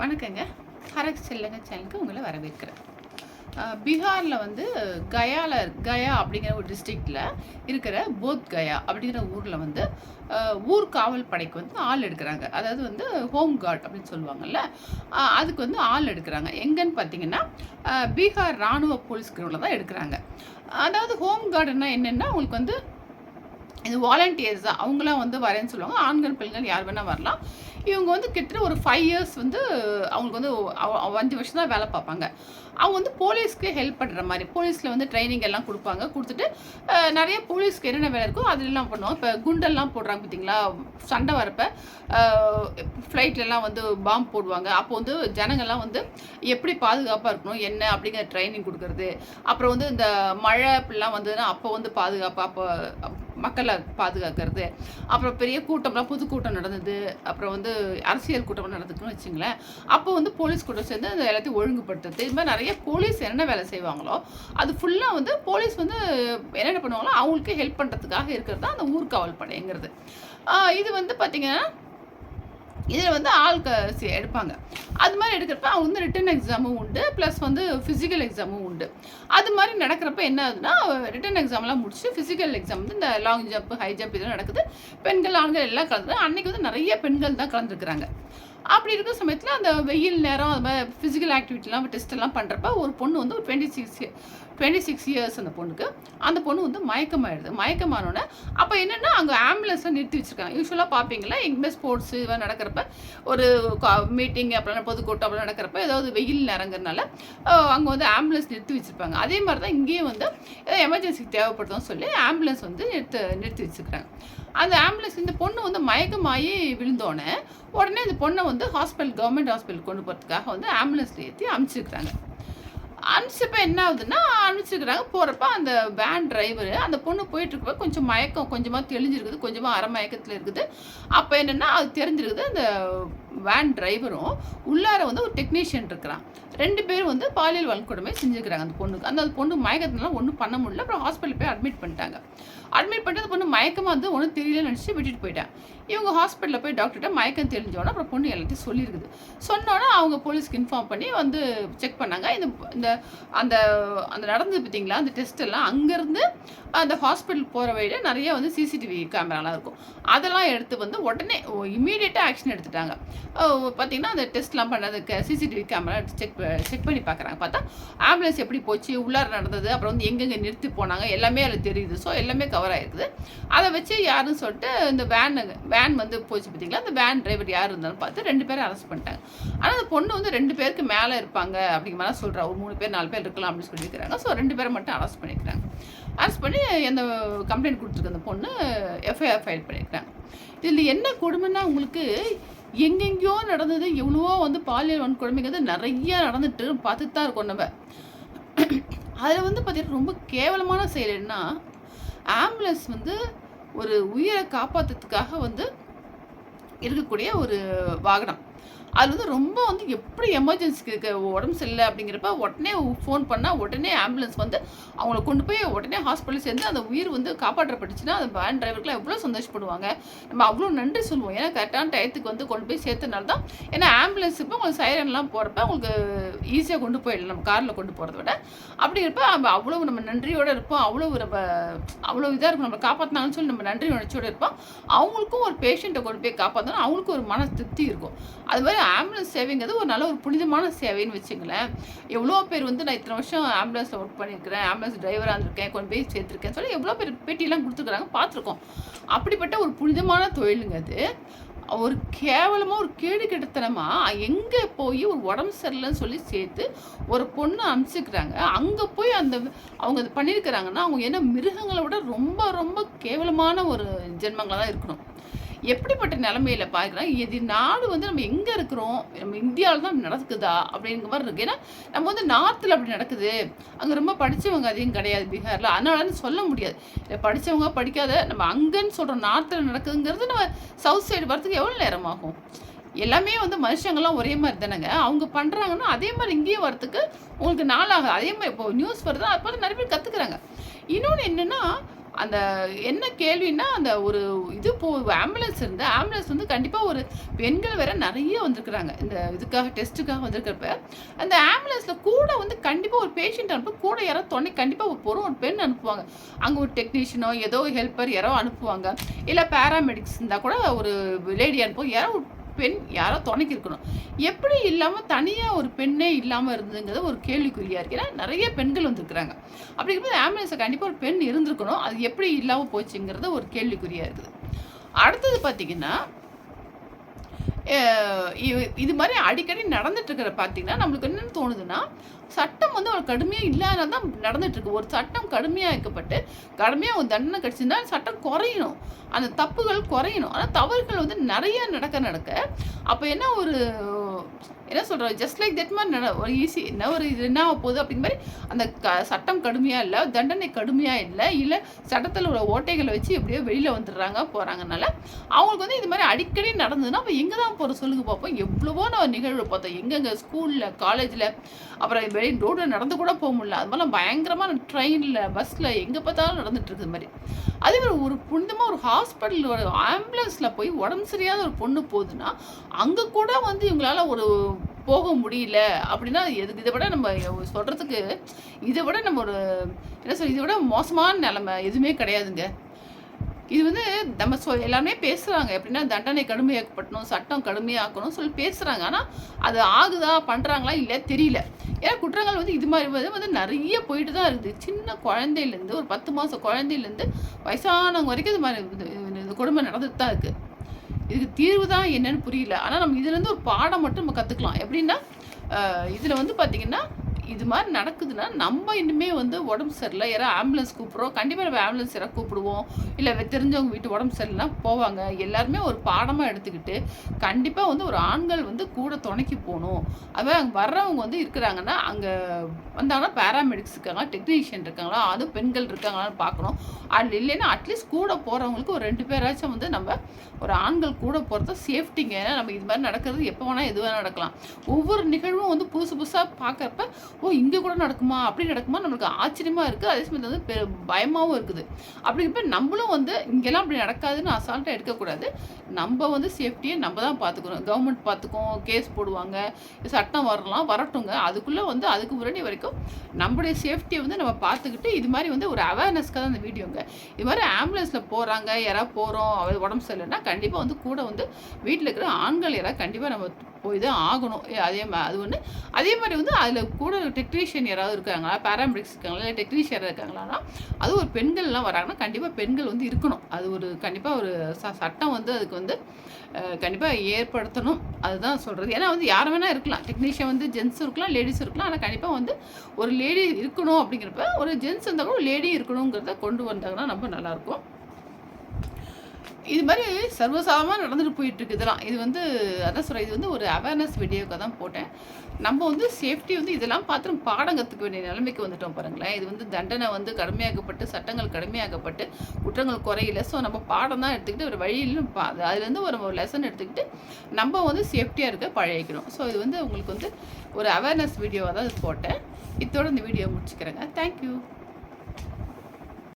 வணக்கங்க. ஹரக் செல்லங்க சேனலுக்கு உங்களை வரவேற்கிறேன். பீகாரில் வந்து கயாவில் கயா அப்படிங்கிற ஒரு டிஸ்ட்ரிக்டில் இருக்கிற போத் கயா அப்படிங்கிற ஊரில் வந்து ஊர் காவல் படைக்கு வந்து ஆள் எடுக்கிறாங்க. அதாவது வந்து ஹோம் கார்டு அப்படின்னு சொல்லுவாங்கல்ல அதுக்கு வந்து ஆள் எடுக்கிறாங்க. எங்கன்னு பார்த்தீங்கன்னா பீகார் ராணுவ போலீஸ் கிரௌண்டில் தான் எடுக்கிறாங்க. அதாவது ஹோம் கார்டுன்னா என்னென்னா உங்களுக்கு வந்து இது வாலண்டியர்ஸ் தான் அவங்களாம் வந்து வரேன்னு சொல்லுவாங்க. ஆண்கள் பெண்கள் யார் வேணால் வரலாம். இவங்க வந்து கிட்டத்தட்ட ஒரு ஃபைவ் இயர்ஸ் வந்து அவங்களுக்கு வந்து அஞ்சு வருஷம் தான் வேலை பார்ப்பாங்க. அவங்க வந்து போலீஸ்க்கு ஹெல்ப் பண்ணுற மாதிரி போலீஸில் வந்து ட்ரைனிங் எல்லாம் கொடுப்பாங்க. கொடுத்துட்டு நிறைய போலீஸ்க்கு என்னென்ன வேலை இருக்கோ அதெல்லாம் பண்ணுவாங்க. இப்போ குண்டெல்லாம் போடுறாங்க பார்த்தீங்களா சண்டை வரப்போ ஃப்ளைட்லலாம் வந்து பாம்பு போடுவாங்க. அப்போ வந்து ஜனங்கள்லாம் வந்து எப்படி பாதுகாப்பாக இருக்கணும் என்ன அப்படிங்கிற ட்ரைனிங் கொடுக்குறது. அப்புறம் வந்து இந்த மழை அப்படிலாம் வந்ததுன்னா அப்போ வந்து பாதுகாப்பாக அப்போ மக்களை பாதுகாக்கிறது. அப்புறம் பெரிய கூட்டம்லாம் பொதுக்கூட்டம் நடந்தது. அப்புறம் வந்து அரசியல் கூட்டம் நடந்ததுன்னு வச்சுங்களேன். அப்போ வந்து போலீஸ் கூட்டம் சேர்ந்து அந்த எல்லாத்தையும் ஒழுங்குபடுத்துறது. இது மாதிரி நிறைய போலீஸ் என்ன வேலை செய்வாங்களோ அது ஃபுல்லாக வந்து போலீஸ் வந்து என்னென்ன பண்ணுவாங்களோ அவங்களுக்கு ஹெல்ப் பண்ணுறதுக்காக இருக்கிறது தான் அந்த ஊர்காவல் படைங்கிறது. இது வந்து பார்த்திங்கன்னா இதில் வந்து ஆள் க எடுப்பாங்க. அது மாதிரி எடுக்கிறப்ப அவங்க வந்து ரிட்டன் எக்ஸாமும் உண்டு ப்ளஸ் வந்து ஃபிசிக்கல் எக்ஸாமும் உண்டு. அது மாதிரி நடக்கிறப்ப என்ன ஆகுதுன்னா ரிட்டன் எக்ஸாம்லாம் முடிச்சு ஃபிசிக்கல் எக்ஸாம் வந்து இந்த லாங் ஜம்ப் ஹை ஜம்ப் இதெல்லாம் நடக்குது. பெண்கள் ஆண்கள் எல்லாம் கலந்து அன்னைக்கு வந்து நிறைய பெண்கள் தான் கலந்துருக்குறாங்க அப்படி இருக்கிற சமயத்தில் அந்த வெயில் நேரம் அது மாதிரி ஃபிசிக்கல் ஆக்டிவிட்டிலாம் டெஸ்ட்டெல்லாம் பண்ணுறப்ப ஒரு பொண்ணு வந்து ஒரு twenty six twenty six years அந்த பொண்ணுக்கு. அந்த பொண்ணு வந்து மயக்கமாயிடுது. மயக்கமானோடனே அப்போ என்னென்னா அங்கே ஆம்புலன்ஸை நிறுத்தி வச்சுருக்காங்க. யூஸ்வலாக பார்ப்பீங்களா எங்கேயுமே ஸ்போர்ட்ஸ் இதெல்லாம் நடக்கிறப்ப ஒரு மீட்டிங் அப்படிலாம் பொதுக்கூட்டம் அப்படிலாம் நடக்கிறப்ப ஏதாவது வெயில் நேரங்கிறனால அங்கே வந்து ஆம்புலன்ஸ் நிறுத்தி வச்சுருப்பாங்க. அதே மாதிரி தான் இங்கேயும் வந்து ஏதோ எமர்ஜென்சிக்கு தேவைப்படுதுன்னு சொல்லி ஆம்புலன்ஸ் வந்து நிறுத்த நிறுத்தி வச்சுருக்காங்க அந்த ஆம்புலன்ஸ் இந்த பொண்ணு வந்து மயக்கமாகி விழுந்தோடனே உடனே இந்த பொண்ணை வந்து ஹாஸ்பிட்டல் கவர்மெண்ட் ஹாஸ்பிட்டல் கொண்டு போகிறதுக்காக வந்து ஆம்புலன்ஸில் ஏற்றி அனுப்பிச்சிருக்கிறாங்க. அனுப்பிச்சப்ப என்ன ஆகுதுன்னா அனுப்பிச்சிருக்கிறாங்க. போகிறப்ப அந்த வேன் டிரைவர் அந்த பொண்ணு போயிட்டுருக்கப்ப கொஞ்சம் மயக்கம் கொஞ்சமாக தெளிஞ்சிருக்குது கொஞ்சமாக அரை மயக்கத்தில் இருக்குது. அப்போ என்னென்னா அது தெரிஞ்சிருக்குது அந்த வேன் டிரைவரும் உள்ளார வந்து ஒரு டெக்னீஷியன் இருக்கிறான். ரெண்டு பேரும் வந்து பாலியல் வன்கொடுமை செஞ்சுக்கிறாங்க. அந்த பொண்ணுக்கு. அந்த அந்த பொண்ணு மயக்கத்தினால ஒன்றும் பண்ண முடியல. அப்புறம் ஹாஸ்பிட்டல் போய் அட்மிட் பண்ணிட்டாங்க. அட்மிட் பண்ணிட்டு அந்த பொண்ணு மயக்கமாக வந்து ஒன்றும் தெரியலன்னு நினச்சி விட்டுட்டு போயிட்டேன் இவங்க ஹாஸ்பிட்டலில் போய் டாக்டர்கிட்ட மயக்கம் தெரிஞ்சோன்னே அப்புறம் பொண்ணு எல்லாத்தையும் சொல்லியிருக்குது சொன்னோன்னே அவங்க போலீஸ்க்கு இன்ஃபார்ம் பண்ணி வந்து செக் பண்ணாங்க. இந்த இந்த அந்த அந்த நடந்தது பார்த்தீங்களா? அந்த டெஸ்ட் எல்லாம் அங்கேருந்து அந்த ஹாஸ்பிட்டல் போகிற வழியில் நிறைய வந்து சிசிடிவி கேமராலாம் இருக்கும். அதெல்லாம் எடுத்து வந்து உடனே இமீடியட்டாக ஆக்ஷன் எடுத்துட்டாங்க. பார்த்திங்கன்னா அந்த டெஸ்ட்லாம் பண்ணது சிசிடிவி கேமரா செக் செக் பண்ணி பார்க்குறாங்க பார்த்தா ஆம்புலன்ஸ் எப்படி போச்சு உள்ளார நடந்தது அப்புறம் வந்து எங்கெங்கே நிறுத்தி போனாங்க எல்லாமே அதில் தெரியுது. ஸோ எல்லாமே கவர் ஆகிருக்குது அதை வச்சு யாருன்னு சொல்லிட்டு இந்த வேன் வேன் வந்து போச்சு பார்த்தீங்களா? அந்த வேன் டிரைவர் யார் இருந்தாலும் பார்த்து ரெண்டு பேரும் அரெஸ்ட் பண்ணிட்டாங்க. ஆனால் அந்த பொண்ணு வந்து ரெண்டு பேருக்கு மேலே இருப்பாங்க அப்படிங்கிற மாதிரி சொல்கிறா ஒரு மூணு பேர் நாலு பேர் இருக்கலாம் அப்படின்னு சொல்லியிருக்கிறாங்க ஸோ ரெண்டு பேரை மட்டும் அரெஸ்ட் பண்ணியிருக்காங்க அரெஸ்ட் பண்ணி அந்த கம்ப்ளைண்ட் கொடுத்துருக்க அந்த பொண்ணு எஃப்ஐஆர் ஃபைல் பண்ணியிருக்காங்க இதில் என்ன கொடுமைன்னா உங்களுக்கு எங்கெங்கேயோ நடந்தது எவ்வளவோ வந்து பாலியல் வன்கொடுமைங்கிறது நிறைய நடந்துட்டு பார்த்துட்டு தான் இருக்கோம் நம்ம. அதில் வந்து பார்த்தீங்கன்னா ரொம்ப கேவலமான செயல் என்ன ஆம்புலன்ஸ் வந்து ஒரு உயிரை காப்பாற்றுறதுக்காக வந்து இருக்கக்கூடிய ஒரு வாகனம். அது வந்து ரொம்ப வந்து எப்படி எமர்ஜென்சிக்கு இருக்க உடம்பு சரியில்லை அப்படிங்கிறப்ப உடனே ஃபோன் பண்ணால் உடனே ஆம்புலன்ஸ் வந்து அவங்கள கொண்டு போய் உடனே ஹாஸ்பிட்டல் சேர்ந்து அந்த உயிர் வந்து காப்பாற்றப்பட்டுச்சுன்னா அந்த வேன் டிரைவருக்குலாம் எவ்வளோ சந்தோஷப்படுவாங்க. நம்ம அவ்வளோ நன்றி சொல்லுவோம். ஏன்னா கரெக்டான டயத்துக்கு வந்து கொண்டு போய் சேர்த்தனால தான் ஏன்னா ஆம்புலன்ஸ் இப்போ உங்களுக்கு சைரன்லாம் போகிறப்ப உங்களுக்கு ஈஸியாக கொண்டு போயிடலாம். நம்ம காரில் கொண்டு போகிறத விட. அப்படிங்கிறப்ப நம்ம அவ்வளோ நம்ம நன்றியோடு இருப்போம். அவ்வளோ நம்ம அவ்வளோ இதாக இருக்கும். நம்ம காப்பாற்றினாங்கன்னு சொல்லி நம்ம நன்றி உணர்ச்சியோடு இருப்போம். அவங்களுக்கும் ஒரு பேஷண்ட்டை கொண்டு போய் காப்பாற்றணும் அவங்களுக்கும் ஒரு மன திருப்தி இருக்கும். அது மாதிரி ஆம்புலன்ஸ் சேவைங்கிறது ஒரு நல்ல ஒரு புனிதமான சேவைன்னு வச்சுங்களேன். எவ்வளோ பேர் வந்து நான் இத்தனை வருஷம் ஆம்புலன்ஸில் ஒர்க் பண்ணியிருக்கிறேன் ஆம்புலன்ஸ் டிரைவராக இருந்திருக்கேன் கொண்டு போய் சேர்த்துருக்கேன் சொல்லி எவ்வளோ பேர் பேட்டியெல்லாம் கொடுத்துருக்குறாங்க பார்த்துருக்கோம். அப்படிப்பட்ட ஒரு புனிதமான தொழிலுங்க அது. ஒரு கேவலமாக ஒரு கேடு கெடுத்தனமாக எங்கே போய் ஒரு உடம்பு சரியில்லைன்னு சொல்லி சேர்த்து ஒரு பொண்ணு அனுப்பிச்சிக்கிறாங்க. அங்கே போய் அந்த அவங்க அது பண்ணியிருக்கிறாங்கன்னா அவங்க என்ன மிருகங்களை விட ரொம்ப ரொம்ப கேவலமான ஒரு ஜென்மங்களாக தான் இருக்கணும். எப்படிப்பட்ட நிலமையில பார்க்குறோம் இது நாடு வந்து நம்ம எங்கே இருக்கிறோம்? நம்ம இந்தியாவில் தான் நடக்குதா? அப்படிங்கிற மாதிரி இருக்குது ஏன்னா நம்ம வந்து நார்த்தில் அப்படி நடக்குது. அங்கே ரொம்ப படித்தவங்க அதிகம் கிடையாது பீகாரில். அதனாலன்னு சொல்ல முடியாது. படித்தவங்க படிக்காத நம்ம அங்கேன்னு சொல்கிறோம் நார்த்தில் நடக்குதுங்கிறது நம்ம சவுத் சைடு வரதுக்கு எவ்வளோ நேரம் ஆகும் எல்லாமே வந்து மனுஷங்கள்லாம் ஒரே மாதிரி தானேங்க. அவங்க பண்ணுறாங்கன்னா அதே மாதிரி இங்கேயும் வரத்துக்கு உங்களுக்கு நாளாகும் அதே மாதிரி இப்போ நியூஸ் வருது அது பார்த்து நிறைய பேர் கற்றுக்குறாங்க இன்னொன்று என்னென்னா அந்த என்ன கேள்வின்னா அந்த ஒரு இது போ ஆம்புலன்ஸ் இருந்து ஆம்புலன்ஸ் வந்து கண்டிப்பாக ஒரு பெண்கள் வேற நிறைய வந்திருக்கிறாங்க. இந்த இதுக்காக டெஸ்ட்டுக்காக வந்திருக்கிறப்ப அந்த ஆம்புலன்ஸில் கூட வந்து கண்டிப்பாக ஒரு பேஷண்ட் அனுப்ப கூட யாரோ துணை கண்டிப்பாக ஒரு பொருள் ஒரு பெண் அனுப்புவாங்க. அங்கே ஒரு டெக்னீஷியனோ ஏதோ ஹெல்ப்பர் யாரோ அனுப்புவாங்க. இல்லை பேராமெடிக்ஸ் இருந்தால் கூட ஒரு லேடி அனுப்புவோம் யாரோ பெண் யாரோ துணைக்கு இருக்கணும் எப்படி இல்லாமல் தனியாக ஒரு பெண்ணே இல்லாமல் இருந்ததுங்கிறது ஒரு கேள்விக்குறியாக இருக்கு. ஏன்னா நிறைய பெண்கள் வந்திருக்கிறாங்க. இருக்கும்போது ஆம்புலன்ஸை கண்டிப்பாக ஒரு பெண் இருந்திருக்கணும். அது எப்படி இல்லாமல் போச்சுங்கிறது ஒரு கேள்விக்குறியாக இருக்குது. அடுத்தது பார்த்திங்கன்னா இது மாதிரி அடிக்கடி நடந்துட்டுருக்கிற பார்த்தீங்கன்னா நம்மளுக்கு என்னென்னு தோணுதுன்னா சட்டம் வந்து ஒரு கடுமையாக இல்லாத தான் நடந்துட்டுருக்கு. ஒரு சட்டம் கடுமையாக இருக்கப்பட்டு கடுமையாக ஒரு தண்டனை கிடச்சிருந்தா சட்டம் குறையணும். அந்த தப்புகள் குறையணும். ஆனால் தவறுகள் வந்து நிறைய நடக்க நடக்க அப்போ என்ன ஒரு என்ன சொல்கிறோம் ஜஸ்ட் லைக் தட் மாதிரி நட ஒரு ஈஸி என்ன ஒரு இது என்ன ஆக போகுது அப்படிங்கிற மாதிரி அந்த க சட்டம் கடுமையாக இல்லை தண்டனை கடுமையாக இல்லை இல்லை சட்டத்தில் உள்ள ஓட்டைகளை வச்சு எப்படியோ வெளியில் வந்துடுறாங்க போகிறாங்கனால அவங்களுக்கு வந்து இது மாதிரி அடிக்கடி நடந்ததுன்னா அப்போ எங்கே தான் போகிற சொல்லுங்க பார்ப்போம் எவ்வளவோ நான் நிகழ்வு பார்த்தோம். எங்கெங்கே ஸ்கூலில் காலேஜில் அப்புறம் வெளியே ரோடில் நடந்து கூட போக முடியல. அது மாதிரிலாம் பயங்கரமாக ட்ரெயினில் பஸ்ஸில் எங்கே பார்த்தாலும் நடந்துட்டு இருக்குது மாதிரி. அதே மாதிரி ஒரு புனிதமாக ஒரு ஹாஸ்பிட்டல் ஒரு ஆம்புலன்ஸில் போய் உடம்பு சரியாத ஒரு பொண்ணு போகுதுன்னா அங்கே கூட வந்து இவங்களால ஒரு போக முடியல. அப்படின்னா எதுக்கு? இதை விட நம்ம சொல்கிறதுக்கு இதை விட நம்ம ஒரு என்ன சொல் இதை விட மோசமான நிலமை எதுவுமே கிடையாதுங்க. இது வந்து நம்ம சொ எல்லாமே பேசுகிறாங்க எப்படின்னா தண்டனை கடுமையாக்கப்படணும் சட்டம் கடுமையாக்கணும் சொல்லி பேசுகிறாங்க ஆனால் அது ஆகுதா பண்ணுறாங்களா இல்லை தெரியல. ஏன்னா குற்றங்கள் வந்து இது மாதிரி வந்து நிறைய போயிட்டு தான் இருக்குது. சின்ன குழந்தையிலேருந்து ஒரு பத்து மாதம் குழந்தையிலேருந்து வயசானவங்க வரைக்கும் இது மாதிரி இந்த கொடுமை நடந்துட்டு தான் இருக்குது இதுக்கு தீர்வு தான் என்னன்னு புரியல. ஆனால் நம்ம இதுலேருந்து ஒரு பாடம் மட்டும் நம்ம கற்றுக்கலாம் எப்படின்னா இதில் வந்து பார்த்திங்கன்னா இது மாதிரி நடக்குதுன்னா நம்ம இன்னுமே வந்து உடம்பு சரியில்லை. யாராவது ஆம்புலன்ஸ் கூப்பிட்றோம். கண்டிப்பாக நம்ம ஆம்புலன்ஸ் யாராவது கூப்பிடுவோம். இல்லை தெரிஞ்சவங்க வீட்டு உடம்பு சரியில்லைனா போவாங்க. எல்லாருமே ஒரு பாடமாக எடுத்துக்கிட்டு கண்டிப்பாக வந்து ஒரு ஆண்கள் வந்து கூட துணைக்கு போகணும். அதுவே அங்கே வர்றவங்க வந்து இருக்கிறாங்கன்னா அங்கே வந்தாங்கன்னா பேராமெடிக்ஸ் இருக்காங்க டெக்னீஷியன் இருக்காங்களா அதுவும் பெண்கள் இருக்காங்களான்னு பார்க்கணும். அது இல்லைன்னா அட்லீஸ்ட் கூட போகிறவங்களுக்கு ஒரு ரெண்டு பேராச்சும் வந்து நம்ம ஒரு ஆண்கள் கூட போகிறது சேஃப்டிங்க ஏன்னா நம்ம இது மாதிரி நடக்கிறது எப்போ வேணால் எது வேணால் நடக்கலாம். ஒவ்வொரு நிகழ்வும் வந்து புதுசு புதுசாக பார்க்குறப்ப ஓ இங்கே கூட நடக்குமா? அப்படி நடக்குமா? நம்மளுக்கு ஆச்சரியமாக இருக்குது அதே சமயத்தில் வந்து பயமாகவும் பயமாவும் இருக்குது. அப்படிங்கிறப்ப நம்மளும் வந்து இங்கெல்லாம் அப்படி நடக்காதுன்னு அசால்ட்டாக எடுக்கக்கூடாது. நம்ம வந்து சேஃப்டியை நம்ம தான் பார்த்துக்கணும் கவர்மெண்ட் பார்த்துக்கும் கேஸ் போடுவாங்க. சட்டம் வரலாம் வரட்டுங்க அதுக்குள்ளே வந்து அதுக்கு முன்னாடி வரைக்கும் நம்மளுடைய சேஃப்டியை வந்து நம்ம பார்த்துக்கிட்டு இது மாதிரி வந்து ஒரு அவேர்னஸ்க்காக தான் அந்த வீடியோங்க இது மாதிரி ஆம்புலன்ஸில் போகிறாங்க யாராவது போகிறோம் உடம்பு சரியில்லைன்னா கண்டிப்பாக வந்து கூட வந்து வீட்டில் இருக்கிற ஆண்கள் யாராவது கண்டிப்பாக நம்ம போய் தான் ஆகணும். ஏ, அதே மாதிரி அது ஒன்று அதே மாதிரி வந்து அதில் கூட டெக்னீஷியன் யாராவது இருக்காங்களா பேராமெடிக்ஸ் இருக்காங்களா இல்லை டெக்னீஷியன் இருக்காங்களான்னா அது ஒரு பெண்கள்லாம் வராங்கன்னா கண்டிப்பாக பெண்கள் வந்து இருக்கணும். அது ஒரு கண்டிப்பாக ஒரு ச சட்டம் வந்து அதுக்கு வந்து கண்டிப்பாக ஏற்படுத்தணும். அதுதான் சொல்கிறது ஏன்னா வந்து யார் வேணால் இருக்கலாம். டெக்னீஷியன் வந்து ஜென்ஸும் இருக்கலாம் லேடிஸும் இருக்கலாம். ஆனால் கண்டிப்பாக வந்து ஒரு லேடி இருக்கணும் அப்படிங்கிறப்ப ஒரு ஜென்ஸ் இருந்தால் கூட ஒரு லேடி இருக்கணுங்கிறத கொண்டு வந்தாங்கன்னா ரொம்ப நல்லாயிருக்கும் இது மாதிரி சர்வசாதாரணமாக நடந்துட்டு போயிட்டு இருக்கு இதெல்லாம். இது வந்து அதான் சொல்கிறேன் இது வந்து ஒரு அவேர்னஸ் வீடியோக்காக தான் போட்டேன். நம்ம வந்து சேஃப்டி வந்து இதெல்லாம் பார்த்து பாடம் கற்றுக்க வேண்டிய நிலைமைக்கு வந்துட்டோம் பாருங்களேன். இது வந்து தண்டனை வந்து கடுமையாக்கப்பட்டு சட்டங்கள் கடுமையாக்கப்பட்டு குற்றங்கள் குறையில. ஸோ நம்ம பாடம் தான் எடுத்துக்கிட்டு ஒரு வழியிலும் பா அதுலேருந்து ஒரு லெசன் எடுத்துக்கிட்டு நம்ம வந்து சேஃப்டியாக இருக்க பழகிக்கணும். ஸோ இது வந்து உங்களுக்கு வந்து ஒரு அவேர்னஸ் வீடியோவாக தான் இது போட்டேன். இத்தோடு இந்த வீடியோ முடிச்சுக்கிறேங்க. தேங்க்யூ